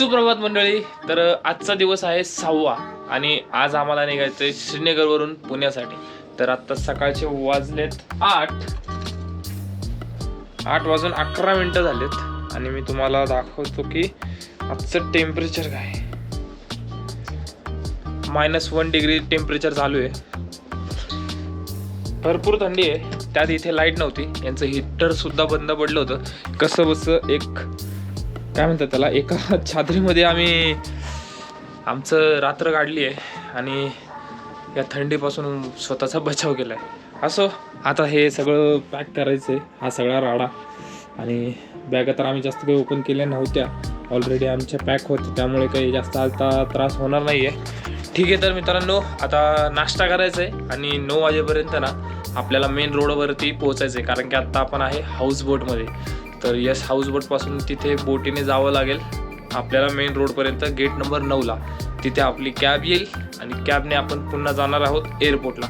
सुप्रभात मंडळी. तर आजचा दिवस आहे सहावा आणि आज आम्हाला निघायचं आहे श्रीनगरवरून पुण्यासाठी. तर आत्ता सकाळचे वाजलेत आठ. आठ वाजून अकरा मिनटं झालेत आणि मी तुम्हाला दाखवतो की आजचं टेम्परेचर काय मायनस वन डिग्री टेम्परेचर चालू आहे. भरपूर थंडी आहे. त्यात इथे लाइट नव्हती. यांचं हिटर सुद्धा बंद पडलं होतं. कसं बसं? एक काय म्हणतात त्याला एका छात्रीमध्ये आम्ही आमचं रात्र काढली आहे आणि या थंडीपासून स्वतःचा बचाव केला आहे असो आता हे सगळं पॅक करायचं आहे हा सगळा राडा. आणि बॅगा तर आम्ही जास्त काही ओपन केल्या नव्हत्या. ऑलरेडी आमच्या पॅक होते त्यामुळे काही जास्त आता त्रास होणार नाही आहे ठीक आहे तर मित्रांनो आता नाश्ता करायचा आहे आणि नऊ वाजेपर्यंत ना आपल्याला मेन रोडवरती पोहोचायचं आहे कारण की आत्ता आपण आहे हाऊस बोटमध्ये तर यस हाऊस बोटपासून तिथे बोटीने जावं लागेल. आपल्याला मेन रोडपर्यंत गेट नंबर नऊला तिथे आपली कॅब येईल आणि कॅबने आपण पुन्हा जाणार आहोत एअरपोर्टला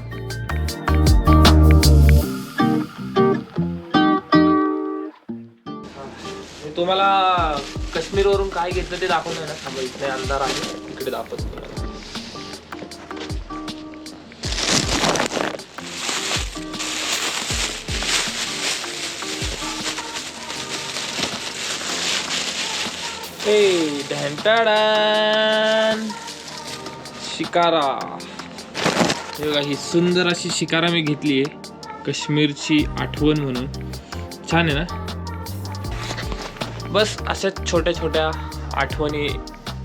तुम्हाला काश्मीरवरून काय घेतलं ते दाखवलं ना. थांबा इथे अंधार आहे. तिकडे दाखवतो. तुम्हाला. हे ढॅंटाडान शिकारा हे बघा ही सुंदर अशी शिकारा मी घेतली आहे. काश्मीरची आठवण म्हणून. छान आहे ना? बस अशाच छोट्या छोट्या आठवणी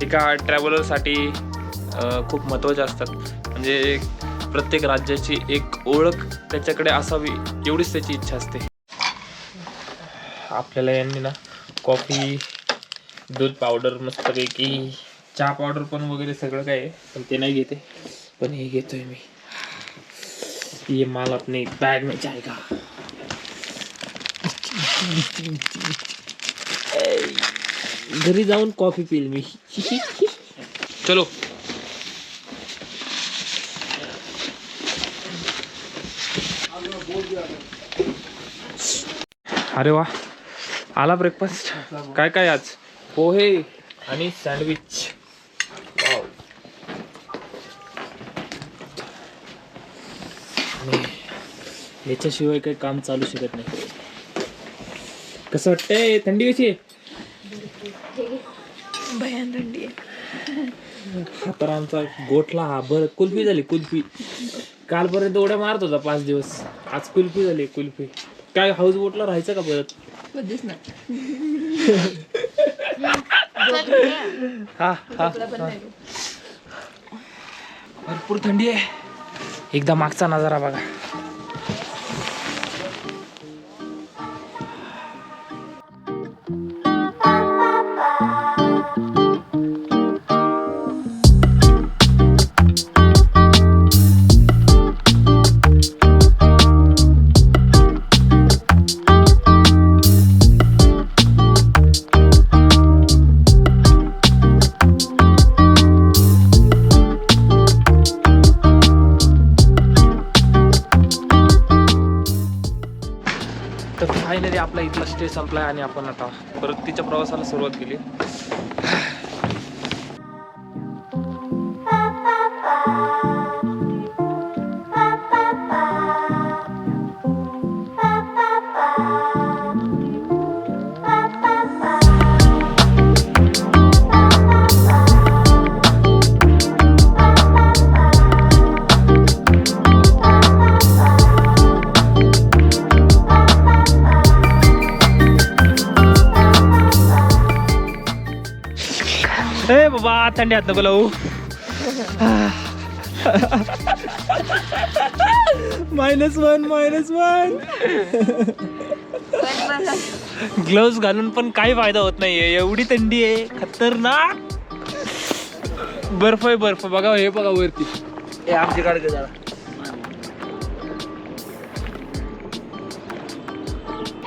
एका ट्रॅव्हलरसाठी खूप महत्त्वाच्या असतात. म्हणजे प्रत्येक राज्याची एक ओळख त्याच्याकडे असावी एवढीच त्याची इच्छा असते. आपल्याला यांनी ना कॉफी दूध पावडर मस्तपैकी. चहा पावडर पण वगैरे सगळं काय आहे पण ते नाही घेते. पण हे घेतोय मी. ये माल अपने बैग में जाएगा घरी जाऊन कॉफी पिल मी. चलो. अरे वा आला ब्रेकफास्ट काय काय आज? पोहे आणि सँडविच. याच्याशिवाय काही काम चालू शकत नाही. कसं वाटतंय? थंडी कशी भयान थंडी तर आमचा गोठला हा. बरं कुल्फी झाली कुल्फी. कालपर्यंत उड्या मारत होता पाच दिवस. आज कुल्फी झाली कुल्फी. काय हाऊस बोटला राहायचं का परत? कधीच नाही. हा हा. भरपूर थंडी आहे. एकदा मागचा नजारा बघा. आणि आपण आता परत तिच्या प्रवासाला सुरुवात केली. थंडी हात नको लावू minus one minus one gloves घालून पण काही फायदा होत नाहीये. एवढी थंडी आहे. खतरनाक. बर्फ आहे बर्फ. बघा हे बघा वरती. हे आमची काढ जरा.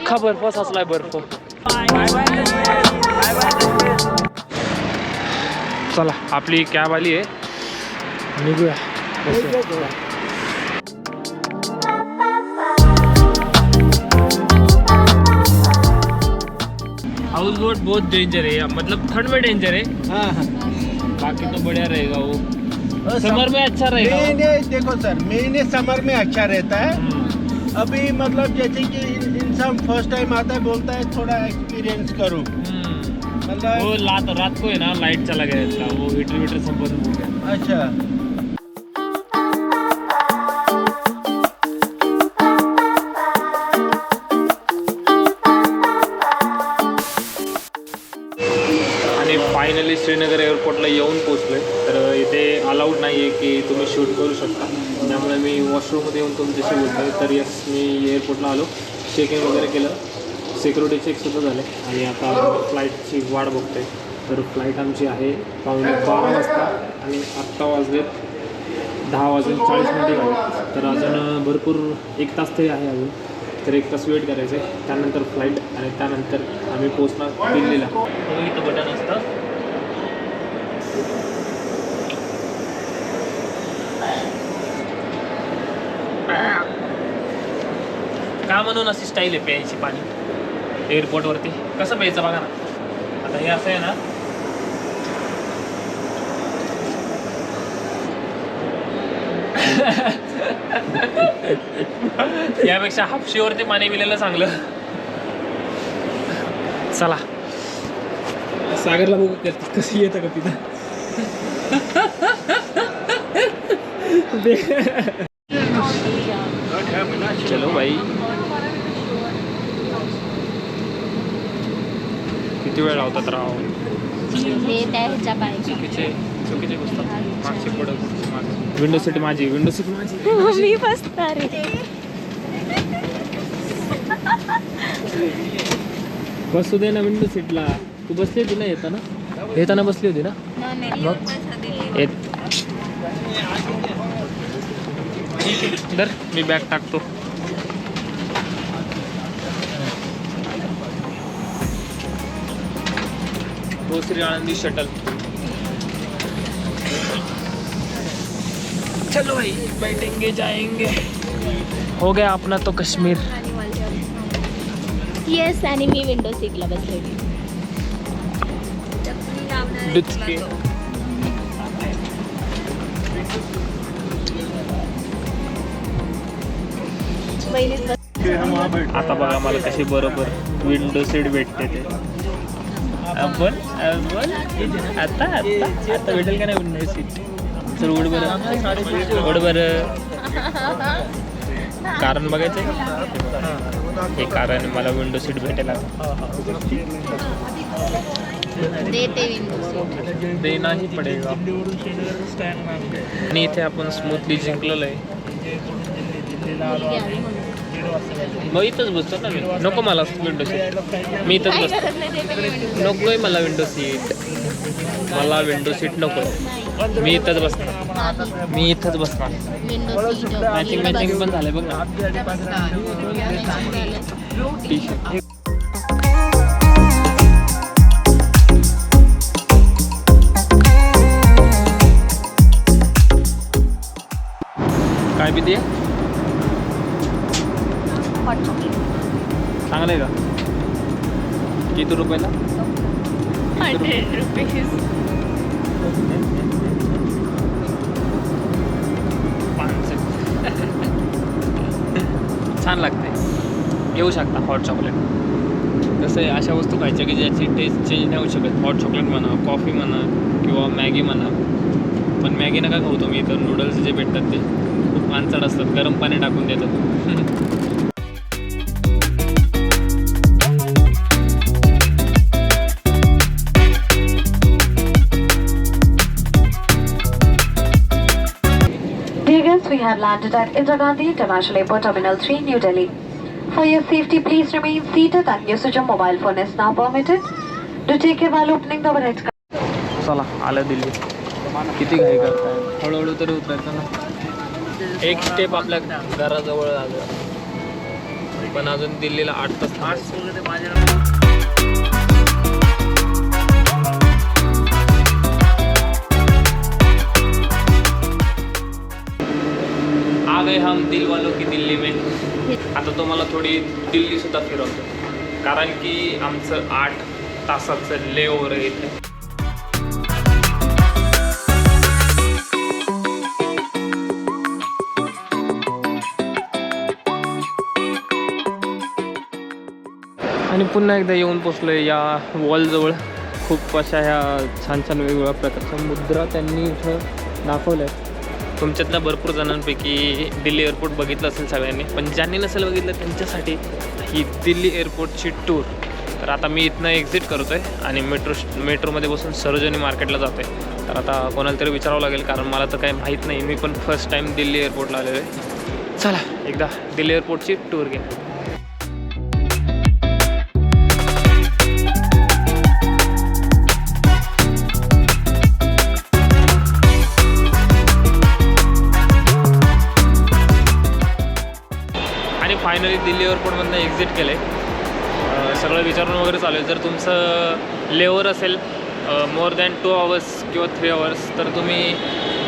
खा बर्फ साचलाय बर्फ. चला। आपली कॅब आली आहे. निघूया. हाऊस रोड बहुत डेंजर है मतलब ठंड में डेंजर है। हाँ हाँ। बाकी तो बढ़िया रहेगा वो। समर में अच्छा रहेगा वो। महीने देखो सर महीने समर में अच्छा रहता है। अभी मतलब जैसे कि इंसान फ़र्स्ट टाइम आता है बोलता है थोड़ा एक्सपीरियंस करूँ। वो मतलब रात रात को है ना लाइट चला गया इसका वो हीटर वीटर सब बंद हो गया। अच्छा। आणि फायनली श्रीनगर एअरपोर्टला येऊन पोचलोय तर इथे अलाउड नाही आहे की तुम्ही शूट करू शकता. त्यामुळे मी वॉशरूममध्ये येऊन तुमच्याशी बोलतोय. तर यस मी एअरपोर्टला आलो. चेक इन वगैरे केलं. सिक्युरिटी चेकसुद्धा झाले. आणि आता फ्लाईटची वाट बघतोय. तर फ्लाईट आमची आहे पावणे बारा वाजता आणि आत्ता वाजलेत दहा वाजून चाळीस मिनिटे झाले. तर अजून भरपूर एक तास तरी आहे अजून. तर एक तास वेट करायचं आहे. त्यानंतर फ्लाईट आणि त्यानंतर आम्ही पोचणार दिल्लीला. इथं बटन असतं. का म्हणून अशी स्टाईल आहे प्यायची पाणी? एअरपोर्टवरती. कसं प्यायचं बघा ना. आता हे असं आहे ना. यापेक्षा हापशीवरती पाणी पिलेलं चांगलं. चला. सागरला बघू क- कशी येतं का तिथं. चलो भाई किती वेळ लावतात राव? हे त्या ह्याच्या पाहिजे चुकीचे चुकीचे मागचे पुढं मागे विंडो सीट माझी विंडो सीट माझी. मी बसणार आहे. बसू दे ना विंडो सीटला. तू बसली होती ना येताना? येताना बसली होती ना? येत. दर मी बॅग टाकतो. दुसरी आनंदी शटल. चलो भाई बैठेंगे जाएंगे. हो गया अपना तो कश्मीर. येस आणि मी. विंडो सीटला बसलेली आता बघा मला कशी बरोबर विंडो सीट भेटते ते. आपण आपण आता आता आता भेटेल का नाही विंडो सीट चल उड बरं उड बरं कारण बघायचं हे कारण मला विंडो सीट भेटेल सीट देनाही पडेगा. आणि इथे आपण स्मूथली जिंकलेलं आहे मग इथंच बसतो ना मी. नको मला विंडो सीट मी इथंच बसतो. नकोय मला विंडो सीट मला विंडो सीट नको मी इथंच बसणार. मी इथंच बसणार. मॅचिंग मॅचिंग पण झालंय बघ ना. टी शर्ट काय पिते चांगलं आहे का? किती रुपयाला? Hundred rupees. छान लागते घेऊ शकता हॉट चॉकलेट कसं आहे अशा वस्तू खायच्या की ज्याची टेस्ट चेंज नाही होऊ शकत. हॉट चॉकलेट म्हणा कॉफी म्हणा किंवा मॅगी म्हणा. पण मॅगी नका खाऊ तुम्ही तर नूडल्स जे भेटतात ते खूप पानचट असतात गरम पाणी टाकून देतात. have landed at Indira Gandhi International Airport Terminal 3, New Delhi. For your safety, please remain seated and usage of mobile phone is now permitted. Do take care while opening the overhead चला आलं दिल्ली किती घाई करताय हळूहळू तरी उतरायचं ना एक स्टेप आपल्या घराजवळ आलं पण अजून दिल्लीला आठ तास थांबायचं. आ गए हम दिल वालों की दिल्ली में। आता तुम्हाला थोडी दिल्ली सुद्धा फिरवतो। कारण की आमचं आठ तासाचं ले ओव्हर इथे. आणि पुन्हा एकदा येऊन पोचलो आहे या वॉलजवळ. खूप अशा ह्या छान छान वेगवेगळ्या प्रकारच्या मुद्रा त्यांनी इथं दाखवल्या आहेत तुमच्यातल्या भरपूर जणांपैकी दिल्ली एअरपोर्ट बघितलं असेल सगळ्यांनी. पण ज्यांनी नसेल बघितलं त्यांच्यासाठी ही दिल्ली एअरपोर्टची टूर तर आता मी इथनं एक्झिट करतो आहे आणि मेट्रो मेट्रोमध्ये बसून सरोजनी मार्केटला जातो आहे तर आता कोणाला तरी विचारावं लागेल कारण मला तर काही माहीत नाही. मी पण फर्स्ट टाईम दिल्ली एअरपोर्टला आलेलो आहे. चला एकदा दिल्ली एअरपोर्टची टूर घ्या फायनली दिल्ली एअरपोर्टमधनं एक्झिट केलं. आहे सगळं विचारून वगैरे चालू आहे जर तुमचं लेवर असेल मोर दॅन टू आवर्स किंवा थ्री आवर्स तर तुम्ही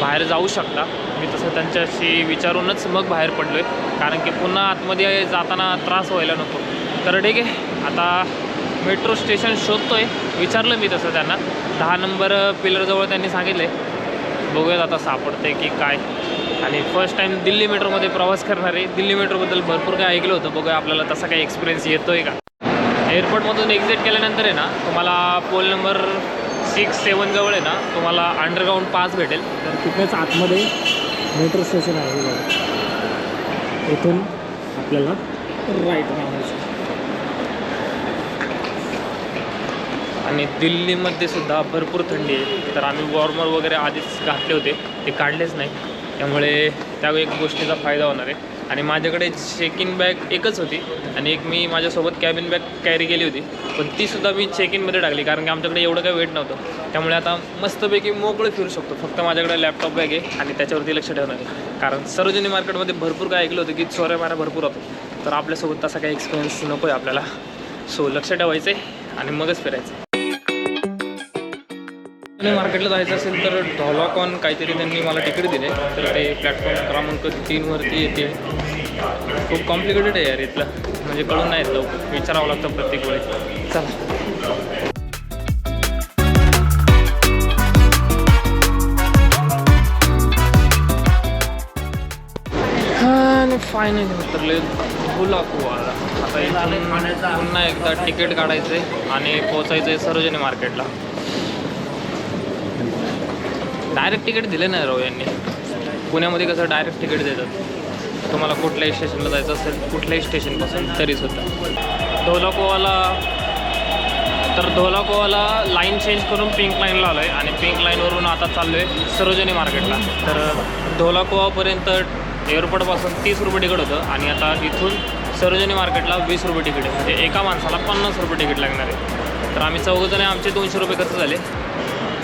बाहेर जाऊ शकता. मी तसं त्यांच्याशी विचारूनच मग बाहेर पडलो आहे कारण की पुन्हा आतमध्ये जाताना त्रास व्हायला नको. तर ठीक आहे. आता मेट्रो स्टेशन शोधतो आहे विचारलं मी तसं त्यांना. दहा नंबर पिलरजवळ त्यांनी सांगितलं. आहे बघूयात आता सापडते की काय. आणि फर्स्ट टाईम दिल्ली मेट्रोमध्ये प्रवास करणार आहे दिल्ली मेट्रोबद्दल भरपूर काय ऐकलं होतं. बघूया आपल्याला तसा काही एक्सपिरियन्स येतो आहे का एअरपोर्टमधून एक्झिट केल्यानंतर आहे ना तुम्हाला पोल नंबर सिक्स सेवनजवळ आहे ना तुम्हाला अंडरग्राऊंड पास भेटेल. तर तिथेच आतमध्ये मेट्रो स्टेशन आहे बघा. इथून आपल्याला राईट मारायचं आणि दिल्लीमध्ये सुद्धा भरपूर थंडी आहे. तर आम्ही वॉर्मर वगैरे आधीच घातले होते. ते काढलेच नाही. त्यामुळे त्या एक गोष्टीचा फायदा होणार आहे. आणि माझ्याकडे चेक इन बॅग एकच होती आणि एक मी माझ्यासोबत कॅबिन बॅग कॅरी केली होती. पण तीसुद्धा मी चेक इनमध्ये टाकली कारण की आमच्याकडे एवढं काही वेट नव्हतं. त्यामुळे आता मस्तपैकी मोकळं फिरू शकतो. फक्त माझ्याकडे लॅपटॉप बॅग आहे आणि त्याच्यावरती लक्ष ठेवणार आहे. कारण सरोजिनी मार्केटमध्ये भरपूर काय ऐकलं होतं की चोऱ्या मारा भरपूर होतं तर आपल्यासोबत तसा काही एक्सपिरियन्स नको आहे आपल्याला. सो लक्ष ठेवायचं आहे आणि मगच फिरायचं आणि मार्केटला जायचं असेल तर ढॉलॉकॉन काहीतरी त्यांनी मला तिकीट दिले. तर ते प्लॅटफॉर्म क्रमांक तीनवरती येते. खूप कॉम्प्लिकेटेड आहे यार इथलं. म्हणजे कळून नाही येत लवकर. विचारावं लागतं प्रत्येक वेळेस चला. आणि फायनली उतरले धुलाकुवाला आता पुन्हा एकदा तिकीट काढायचं आहे आणि पोचायचं आहे सरोजिनी मार्केटला डायरेक्ट तिकीट दिले नाही राव यांनी. पुण्यामध्ये कसं डायरेक्ट तिकीट देतात. तुम्हाला कुठल्याही स्टेशनला जायचं असेल कुठल्याही स्टेशनपासून तरीसुद्धा धोलाकोवाला तर धोलाकोवाला लाईन चेंज करून पिंक लाईनला आलो आहे आणि पिंक लाईनवरून आता चाललो आहे सरोजिनी मार्केटला तर धोलाकोवापर्यंत एअरपोर्टपासून तीस रुपये तिकीट होतं. आणि आता इथून सरोजिनी मार्केटला वीस रुपये तिकीट आहे. म्हणजे एका माणसाला पन्नास रुपये तिकीट लागणार आहे. तर आम्ही चौघजण आमचे दोनशे रुपये खर्च झाले.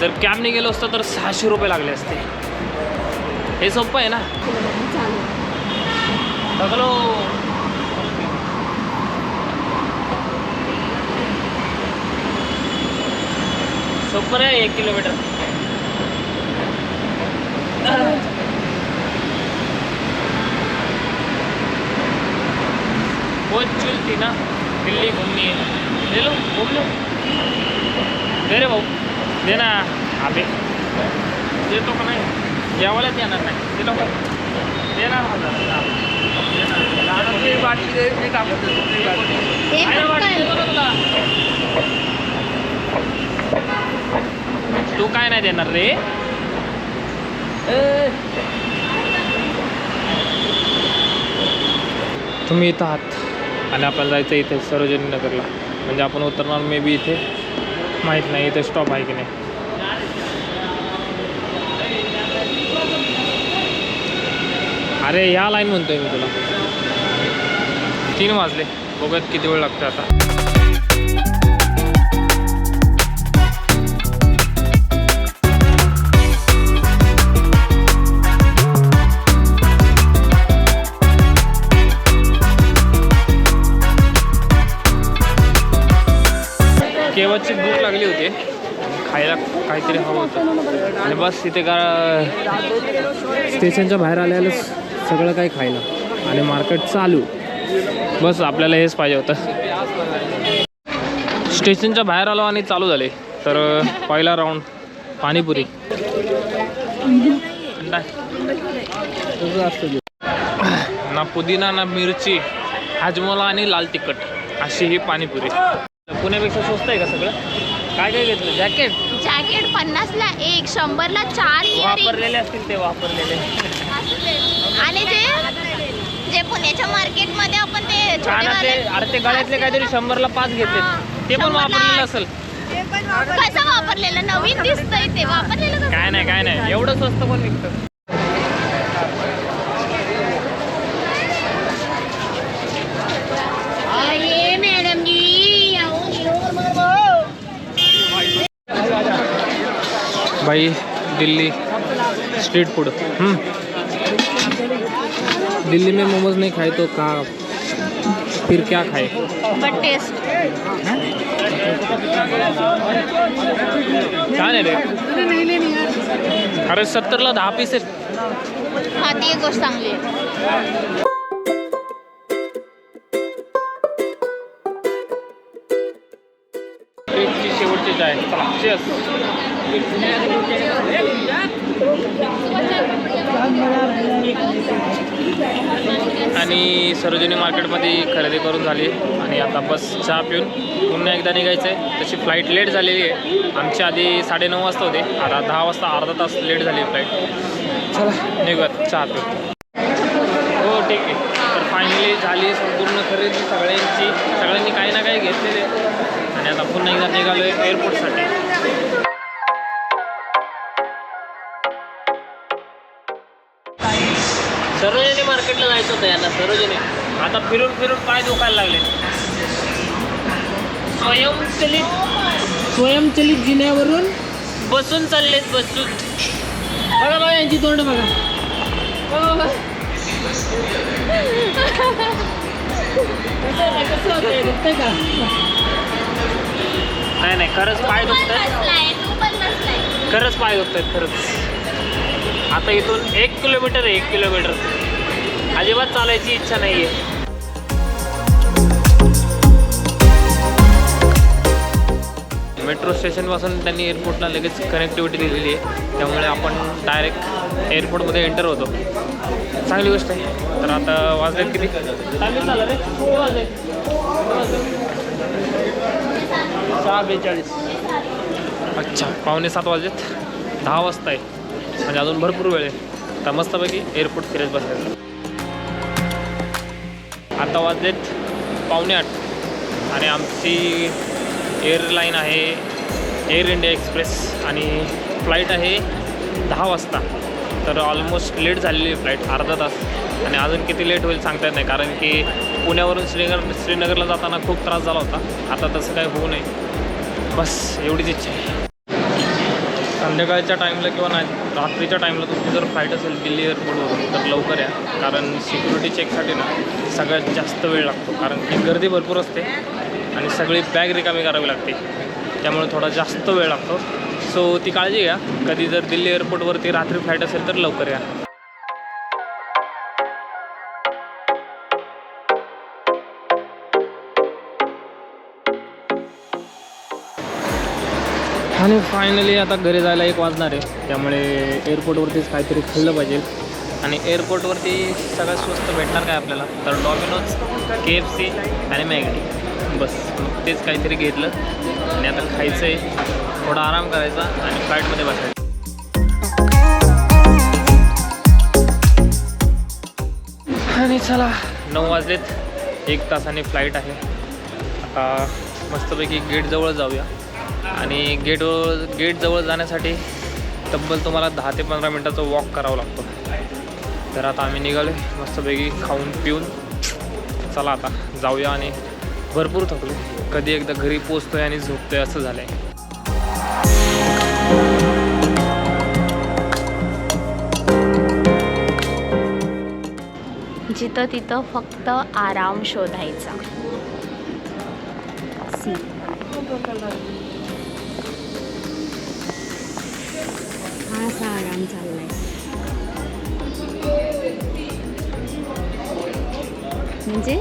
जर कॅबने गेलो असतं तर सहाशे रुपये लागले असते. हे सोपं आहे ना? बघलो सोपं आहे एक किलोमीटर. बहुत चुल थी ना दिल्ली घूमनी है ले लो घूम लो दे रे भाऊ. दे ना. अबे देतो का नाही? जेवायलाच येणार नाही. देणार हजार बाटली दे मी टाकून देतो ती बाटली. ते ना? काय? ना. तू नाही देणार रे. तुम्ही इथं आहात. आणि आपल्याला जायचं इथे सरोजिनी नगरला. म्हणजे आपण उतरणार मे बी इथे. माहीत नाही इथे स्टॉप आहे की नाही. अरे या लाईन म्हणतोय मी तुला. तीन वाजले. बघत किती वेळ लागतो आता. खायला काहीतरी हवं होतं. आणि बस इथे का स्टेशनच्या बाहेर आल्यालाच सगळं काही खायला. आणि मार्केट चालू. बस आपल्याला हेच पाहिजे होतं. स्टेशनच्या बाहेर आलो आणि चालू झाले. तर पहिला राऊंड पाणीपुरी. ना पुदिना ना मिरची हाजमोला आणि लाल तिखट. अशी ही पाणीपुरी. पुण्यापेक्षा स्वस्त आहे का सगळं? काय काय घेतलं? जॅकेट? जॅकेट पन्नासला एक शंभरला चार वापरलेले असतील ते वापरलेले. आणि ते जे पुण्याच्या मार्केटमध्ये आपण ते छोटेवाले अरे ते गळ्यातले काहीतरी शंभरला पाच घेतले ते पण शंभरला वापरलेलं आठ. असेल. कसं वापरलेलं? नवीन दिसतंय ते. वापरलेलं कसं? काय नाही काय नाही. एवढं स्वस्त पण विकतं? भाई दिल्ली स्ट्रीट फ़ूड दिल्ली में मोमोज नहीं खाए तो का फिर क्या खाए? बट टेस्ट छान रे अरे सत्तरला दहा पीस आहेत हा ती एक गोष्ट चांगली आहे ठीक आहे चला चेस आणि सरोजिनी मार्केटमध्ये खरेदी करून झाली. आणि आता बस चहा पिऊन पुन्हा एकदा निघायचं आहे तशी फ्लाईट लेट झालेली आहे. आमची आधी साडेनऊ वाजता होते. आता दहा वाजता अर्धा तास लेट झाली फ्लाईट चला निघूयात. चहा पिऊन. हो ठीक आहे. फायनली झाली संपूर्ण खरेदी सगळ्यांची. सगळ्यांनी काही ना काही घेतलेले. आणि आता पुन्हा एकदा निघालो आहे एअरपोर्टसाठी सरोजिनी मार्केटला जायचं होतं यांना सरोजिनी. आता फिरून फिरून पाय दुखायला लागले. स्वयंचलित स्वयंचलित जिन्यावरून बसून चाललेत बसून. बघा बघा यांची तोंड बघा. बघा बघा कसं आहे, कसं होतंय दुखतंय का नाही नाही खरंच पाय बसलाय. खरंच पाय दुखतात खरंच. आता इथून एक किलोमीटर आहे एक किलोमीटर. अजिबात चालायची इच्छा नाही आहे मेट्रो स्टेशनपासून त्यांनी एअरपोर्टला लगेच कनेक्टिव्हिटी दिलेली आहे. त्यामुळे आपण डायरेक्ट एअरपोर्टमध्ये एंटर होतो. चांगली गोष्ट आहे. तर आता वाजलेत किती? सहा बेचाळीस. अच्छा पावणे सात वाजलेत. दहा वाजता आहे म्हणजे अजून भरपूर वेळ आहे. तर मस्तपैकी एअरपोर्ट फिरत बसायचं आता वाजलेत पावणे आठ. आणि आमची एअरलाईन आहे एअर इंडिया एक्सप्रेस आणि फ्लाईट आहे दहा वाजता. तर ऑलमोस्ट लेट झालेली फ्लाईट अर्धा तास. आणि अजून किती लेट होईल सांगता येत नाही कारण की पुण्यावरून श्रीनगर श्रीनगरला जाताना खूप त्रास झाला होता. आता तसं काही होऊ नये. बस एवढीच इच्छा आहे. संध्याकाळच्या टाईमला किंवा नाही रात्रीच्या टाईमला तुमची जर फ्लाईट असेल दिल्ली एअरपोर्टवरून तर लवकर या. कारण सिक्युरिटी चेकसाठी ना सगळ्यात जास्त वेळ लागतो. कारण की गर्दी भरपूर असते आणि सगळी बॅग रिकामी करावी लागते. त्यामुळे थोडा जास्त वेळ लागतो. सो ती काळजी घ्या. कधी जर दिल्ली एअरपोर्टवरती रात्री फ्लाईट असेल तर लवकर या. आणि फायनली आता घरी जायला एक वाजणार आहे. त्यामुळे एअरपोर्टवरतीच काहीतरी खाल्लं पाहिजे. आणि एअरपोर्टवरती सगळ्यात स्वस्त भेटणार काय आपल्याला? तर डॉमिनोज के एफ सी आणि मॅगडी बस तेच काहीतरी घेतलं. आणि आता खायचं आहे थोडा आराम करायचा आणि फ्लाईटमध्ये बसायचं. आणि चला. नऊ वाजलेत. एक तासाने फ्लाईट आहे. आता मस्तपैकी गेटजवळ जाऊया. आणि गेटवर गेटजवळ जाण्यासाठी तब्बल तुम्हाला दहा ते पंधरा मिनटाचं वॉक करावं लागतो. तर आता आम्ही निघालो मस्तपैकी खाऊन पिऊन. चला आता जाऊया आणि भरपूर थकलो कधी एकदा घरी पोचतोय आणि झोपतोय असं झालं आहे जिथं तिथं फक्त आराम शोधायचा. सी हा असा आराम चाललाय. म्हणजे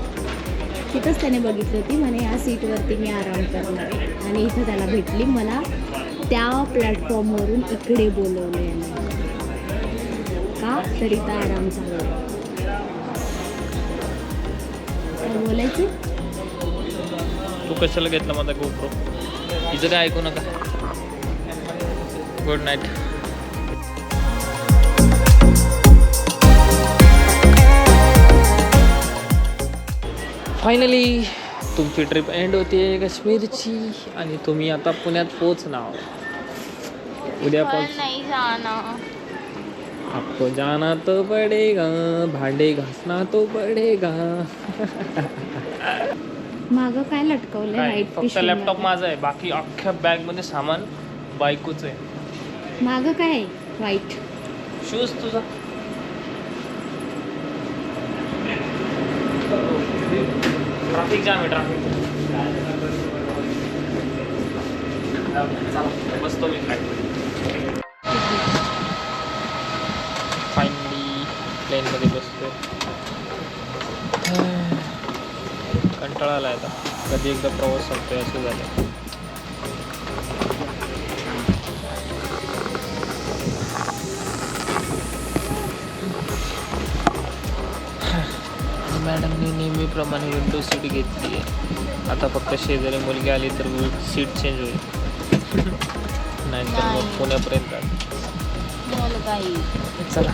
तिथंच त्याने बघितली होती म्हणे या सीटवरती मी आराम करणार आणि इथं त्याला भेटली मला त्या प्लॅटफॉर्मवरून इकडे बोलवलं का? तर इथं आराम आहे. काय बोलायचं? तू कशाला घेतला माझा गोप्रो हिचं काय ऐकू नका. गुड नाईट फायनली तुमची ट्रिप एंड होते काश्मीरची आणि तुम्ही आता पुण्यात पोचणार उद्या नाही जाणं आपको जाना तो पडेगा भांडे घासना तो पडेगा. मागं काय लटकवलंय? काय फक्त लॅपटॉप माझा आहे. बाकी अख्ख्या बॅगमध्ये सामान बायकोच आहे. मागं काय आहे? व्हाईट शूज तुझा. ट्रॅफिक जाम आहे ट्रॅफिक बसतो मी. फायनली प्लेनमध्ये बसतोय कंटाळा आला आता. कधी एकदा प्रवास संपतोय असं झालं नेहमीप्रमाणे विंडो सीट घेतली आहे. आता फक्त शेजारी मुलगी आली तर सीट चेंज होईल. नाहीतर मग. पुण्यापर्यंत चला.